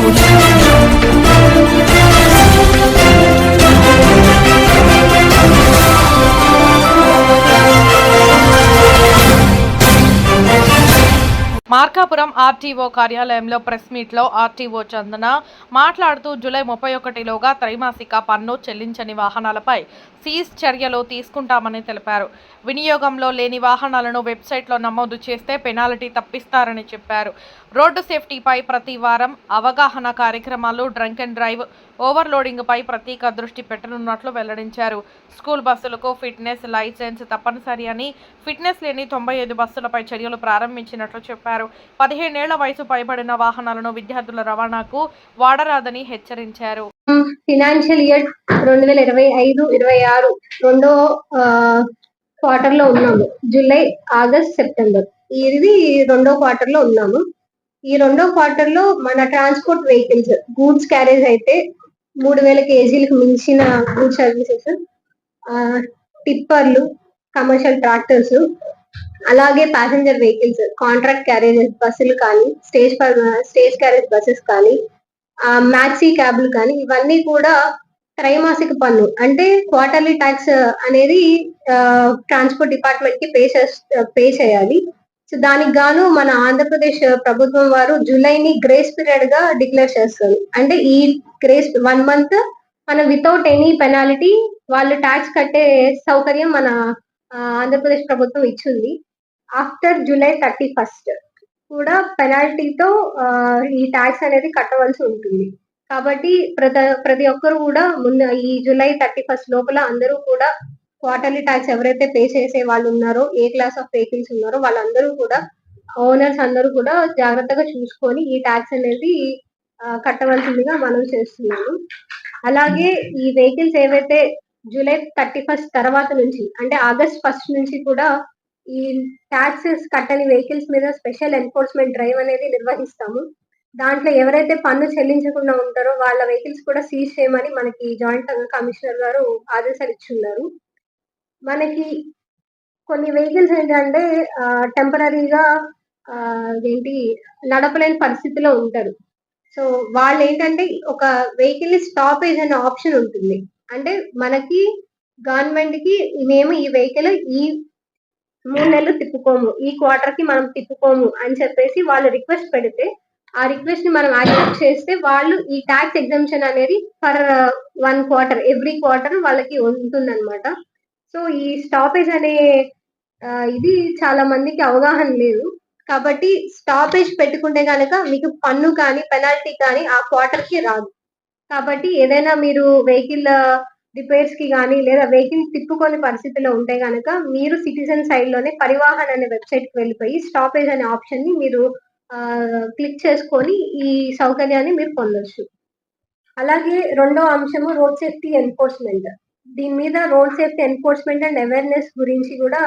Saúde. Markapuram RTO కార్యాలయంలో press మీట్లో RTO Chandana మాట్లాడుతూ జూలై ముప్పై ఒకటిలోగా త్రైమాసిక పన్ను చెల్లించని వాహనాలపై సీజ్ చర్యలు తీసుకుంటామని తెలిపారు. వినియోగంలో లేని వాహనాలను వెబ్సైట్లో నమోదు చేస్తే పెనాల్టీ తప్పిస్తారని చెప్పారు. రోడ్డు సేఫ్టీపై ప్రతి వారం అవగాహన కార్యక్రమాలు డ్రంక్ అండ్ డ్రైవ్ ఓవర్లోడింగ్పై ప్రత్యేక దృష్టి పెట్టనున్నట్లు వెల్లడించారు. స్కూల్ బస్సులకు ఫిట్నెస్ లైసెన్స్ తప్పనిసరి అని ఫిట్నెస్ లేని తొంభై ఐదు బస్సులపై చర్యలు ప్రారంభించినట్లు చెప్పారు. పదిహేనేళ్ళ వయసు పైబడిన వాహనాలను విద్యార్థుల రవాణాకు వాడరాదని హెచ్చరించారు. ఫినాన్షియల్ ఇయర్ రెండు వేల ఇరవై ఐదు ఇరవై ఆరు రెండో క్వార్టర్లో ఉన్నాము. July August September. ఇది రెండో క్వార్టర్లో ఉన్నాము. ఈ రెండో క్వార్టర్లో మన ట్రాన్స్పోర్ట్ వెహికల్స్ గూడ్స్ క్యారేజ్ అయితే మూడు వేల కేజీలకు మించిన గూడ్స్ సర్వీసెస్ టిప్పర్లు కమర్షియల్ ట్రాక్టర్స్ అలాగే ప్యాసింజర్ వెహికల్స్ కాంట్రాక్ట్ క్యారేజెస్ బస్సులు కానీ స్టేజ్ స్టేజ్ క్యారేజ్ బస్సెస్ కానీ మ్యాక్సీ క్యాబ్లు కానీ ఇవన్నీ కూడా త్రైమాసిక పన్ను. అంటే క్వార్టర్లీ ట్యాక్స్ అనేది ట్రాన్స్పోర్ట్ డిపార్ట్మెంట్కి పే పే చేయాలి. సో దానికి గాను మన ఆంధ్రప్రదేశ్ ప్రభుత్వం వారు జూలైని గ్రేస్ పీరియడ్గా డిక్లేర్ చేస్తారు. అంటే ఈ గ్రేస్ వన్ మంత్ మనం వితౌట్ ఎనీ పెనాలిటీ వాళ్ళు ట్యాక్స్ కట్టే సౌకర్యం మన ఆంధ్రప్రదేశ్ ప్రభుత్వం ఇచ్చింది. ఆఫ్టర్ జూలై థర్టీ ఫస్ట్ కూడా పెనాల్టీతో ఈ ట్యాక్స్ అనేది కట్టవలసి ఉంటుంది. కాబట్టి ప్రతి ప్రతి ఒక్కరు కూడా ముందు ఈ జూలై థర్టీ ఫస్ట్ లోపల అందరూ కూడా క్వార్టర్లీ ట్యాక్స్ ఎవరైతే పే చేసే వాళ్ళు ఉన్నారో ఏ క్లాస్ ఆఫ్ వెహికల్స్ ఉన్నారో వాళ్ళందరూ కూడా ఓనర్స్ అందరూ కూడా జాగ్రత్తగా చూసుకొని ఈ ట్యాక్స్ అనేది కట్టవలసిందిగా మనం చేస్తున్నాము. అలాగే ఈ వెహికల్స్ ఏవైతే జూలై థర్టీ ఫస్ట్ తర్వాత నుంచి అంటే ఆగస్ట్ ఫస్ట్ నుంచి కూడా ఈ ట్యాక్సెస్ కట్టని వెహికల్స్ మీద స్పెషల్ ఎన్ఫోర్స్మెంట్ డ్రైవ్ అనేది నిర్వహిస్తాము. దాంట్లో ఎవరైతే పన్ను చెల్లించకుండా ఉంటారో వాళ్ళ వెహికల్స్ కూడా సీజ్ చేయమని మనకి జాయింట్ కమిషనర్ గారు ఆదేశాలు ఇచ్చున్నారు. మనకి కొన్ని వెహికల్స్ ఏంటంటే టెంపరీగా ఏంటి నడపలేని పరిస్థితిలో ఉంటారు. సో వాళ్ళు ఏంటంటే ఒక వెహికల్ స్టాపేజ్ అనే ఆప్షన్ ఉంటుంది. అంటే మనకి గవర్నమెంట్కి మేము ఈ వెహికల్ ఈ మూడు నెలలు తిప్పుకోము. ఈ క్వార్టర్కి మనం తిప్పుకోము అని చెప్పేసి వాళ్ళు రిక్వెస్ట్ పెడితే ఆ రిక్వెస్ట్ని మనం యాక్సెప్ట్ చేస్తే వాళ్ళు ఈ ట్యాక్స్ ఎగ్జామ్షన్ అనేది for one quarter every quarter వాళ్ళకి ఉంటుందన్నమాట. సో ఈ స్టాపేజ్ అనే uh, ఇది చాలా మందికి అవగాహన లేదు. కాబట్టి స్టాపేజ్ పెట్టుకుంటే కనుక మీకు పన్ను కానీ పెనాల్టీ కానీ ఆ క్వార్టర్కి రాదు. కాబట్టి ఏదైనా మీరు వెహికల్ రిపేర్స్కి కానీ లేదా వెహికల్ తిప్పుకొని పరిస్థితిలో ఉంటే కనుక మీరు సిటిజన్ సైడ్లోనే పరివాహన్ అనే వెబ్సైట్కి వెళ్ళిపోయి స్టాపేజ్ అనే ఆప్షన్ని మీరు క్లిక్ చేసుకొని ఈ సౌకర్యాన్ని మీరు పొందొచ్చు. అలాగే రెండో అంశము రోడ్ సేఫ్టీ ఎన్ఫోర్స్మెంట్. దీని మీద road safety enforcement and awareness గురించి కూడా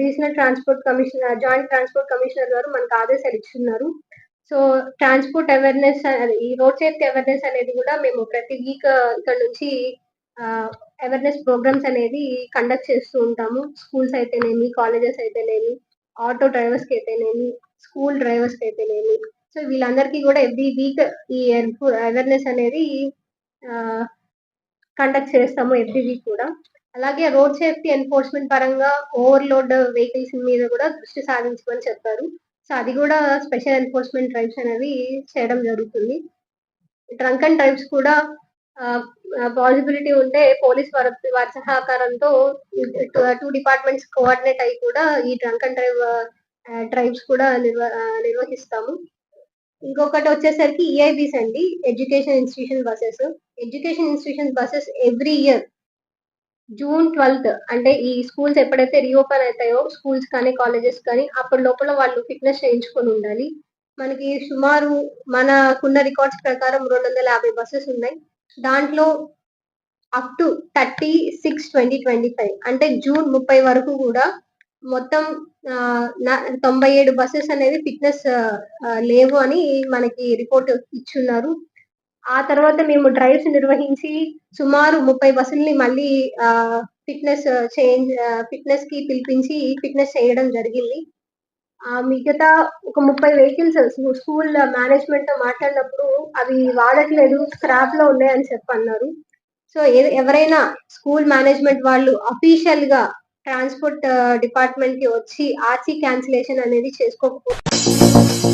regional transport commissioner joint transport commissioner గారు మనకు ఆదేశాలు ఇచ్చున్నారు. సో ట్రాన్స్పోర్ట్ అవేర్నెస్ ఈ రోడ్ సేఫ్టీ అవేర్నెస్ అనేది కూడా మేము ప్రతి వీక్ ఇక్కడ నుంచి అవేర్నెస్ ప్రోగ్రామ్స్ అనేది కండక్ట్ చేస్తూ ఉంటాము. స్కూల్స్ అయితేనేమి కాలేజెస్ అయితేనేమి ఆటో డ్రైవర్స్కి అయితేనేమి స్కూల్ డ్రైవర్స్కి అయితేనేమి. సో వీళ్ళందరికీ కూడా ఎవ్రీ వీక్ ఈ అవేర్నెస్ అనేది కండక్ట్ చేస్తాము ఎవ్రీ వీక్ కూడా. అలాగే రోడ్ సేఫ్టీ ఎన్ఫోర్స్మెంట్ పరంగా ఓవర్లోడ్ వెహికల్స్ మీద కూడా దృష్టి సాధించమని చెప్పారు. సో అది కూడా స్పెషల్ ఎన్ఫోర్స్మెంట్ డ్రైవ్స్ అనేవి చేయడం జరుగుతుంది. ట్రంక్ అండ్ డ్రైవ్స్ కూడా పాసిబిలిటీ ఉంటే పోలీస్ వారి వారి సహకారంతో టూ డిపార్ట్మెంట్స్ కోఆర్డినేట్ అయ్యి కూడా ఈ డ్రంక్ అండ్ డ్రైవ్ డ్రైవ్స్ కూడా నిర్వ నిర్వహిస్తాము. ఇంకొకటి వచ్చేసరికి ఈఐబీస్ అండి education institution buses education institution buses every year June twelfth అంటే ఈ స్కూల్స్ ఎప్పుడైతే రీఓపెన్ అవుతాయో స్కూల్స్ కానీ కాలేజెస్ కానీ అప్పటి లోపల వాళ్ళు ఫిట్నెస్ చేయించుకొని ఉండాలి. మనకి సుమారు మనకున్న రికార్డ్స్ ప్రకారం రెండు వందల యాభై బస్సెస్ ఉన్నాయి. దాంట్లో up to thirty six twenty twenty five అంటే జూన్ ముప్పై వరకు కూడా మొత్తం ఆ, నా- తొంభై ఏడు బస్సెస్ అనేవి ఫిట్నెస్ లేవు అని మనకి రిపోర్ట్ ఇచ్చున్నారు. ఆ తర్వాత మేము డ్రైవ్స్ నిర్వహించి సుమారు ముప్పై బస్సుల్ని మళ్ళీ ఫిట్నెస్ చేంజ్ ఫిట్నెస్కి పిలిపించి ఫిట్నెస్ చేయడం జరిగింది. ఆ మిగతా ఒక ముప్పై వెహికల్స్ స్కూల్ మేనేజ్మెంట్తో మాట్లాడినప్పుడు అవి వాడట్లేదు స్క్రాప్లో ఉన్నాయని చెప్పి అన్నారు సో ఎవరైనా స్కూల్ మేనేజ్మెంట్ వాళ్ళు అఫీషియల్గా ట్రాన్స్పోర్ట్ డిపార్ట్మెంట్కి వచ్చి ఆర్సీ క్యాన్సిలేషన్ అనేది చేసుకోకపోతే